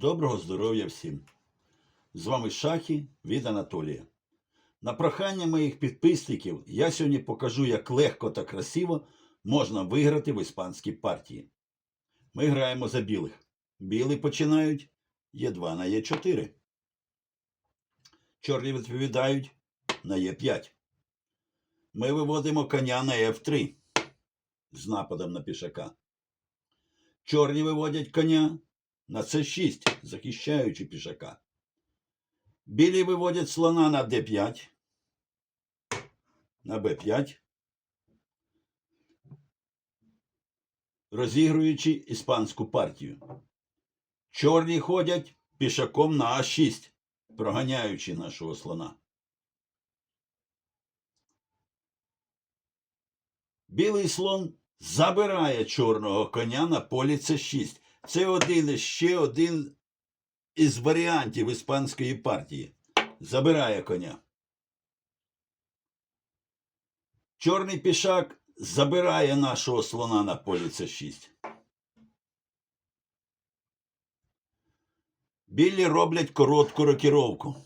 Доброго здоров'я всім! З вами Шахі від Анатолія. На прохання моїх підписників я сьогодні покажу, як легко та красиво можна виграти в іспанській партії. Ми граємо за білих. Білі починають Е2 на Е4. Чорні відповідають на Е5. Ми виводимо коня на F3 з нападом на пішака. Чорні виводять коня на С6, захищаючи пішака. Білі виводять слона на Д5, на Б5, розігруючи іспанську партію. Чорні ходять пішаком на А6, проганяючи нашого слона. Білий слон забирає чорного коня на полі С6. Це один ще один із варіантів іспанської партії. Забирає коня. Чорний пішак забирає нашого слона на полі С6. Білі роблять коротку рокіровку.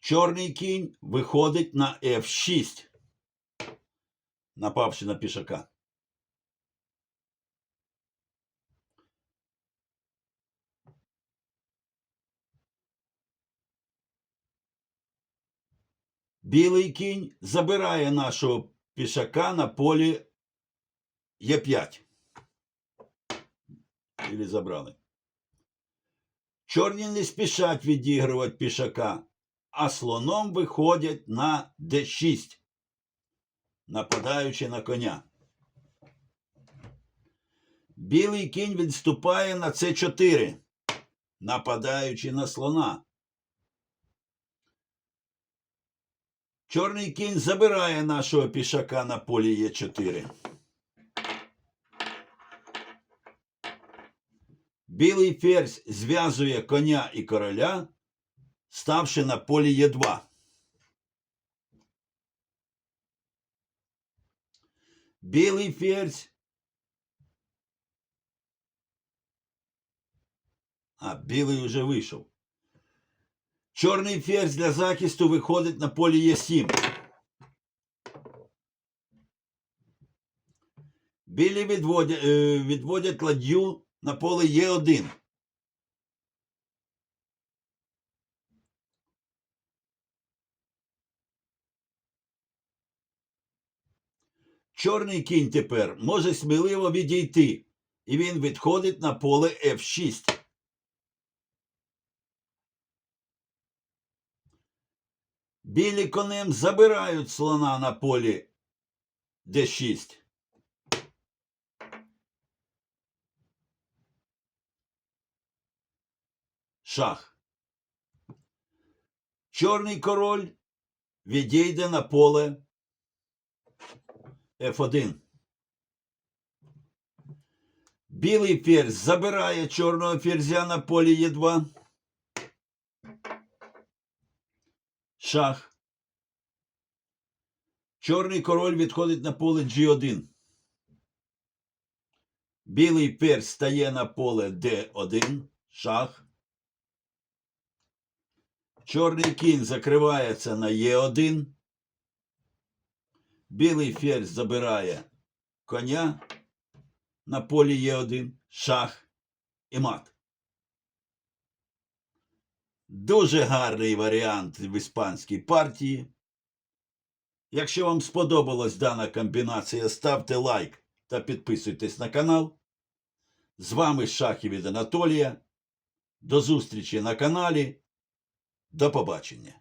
Чорний кінь виходить на F6, напавши на пішака. Білий кінь забирає нашого пішака на полі Е5. Білі забрали. Чорні не спішать відігрувати пішака, а слоном виходять на Д6, нападаючи на коня. Білий кінь відступає на С4, нападаючи на слона. Чорний кінь забирає нашого пішака на полі Е4. Білий ферзь зв'язує коня і короля, ставши на полі Е2. Білий ферзь. А, білий вже вийшов. Чорний ферзь для захисту виходить на полі Е7. Білі відводять, е, відводять ладью на поле Е1. Чорний кінь тепер може сміливо відійти, і він відходить на поле F6. Білі конем забирають слона на полі d6. Шах. Чорний король відійде на поле F1. Білий ферзь забирає чорного ферзя на полі Е2. Шах. Чорний король відходить на поле G1. Білий ферзь стає на поле D1. Шах. Чорний кінь закривається на Е1. Білий ферзь забирає коня на полі Е1. Шах і мат. Дуже гарний варіант в іспанській партії. Якщо вам сподобалась дана комбінація, ставте лайк та підписуйтесь на канал. З вами Шахів від Анатолія. До зустрічі на каналі. До побачення.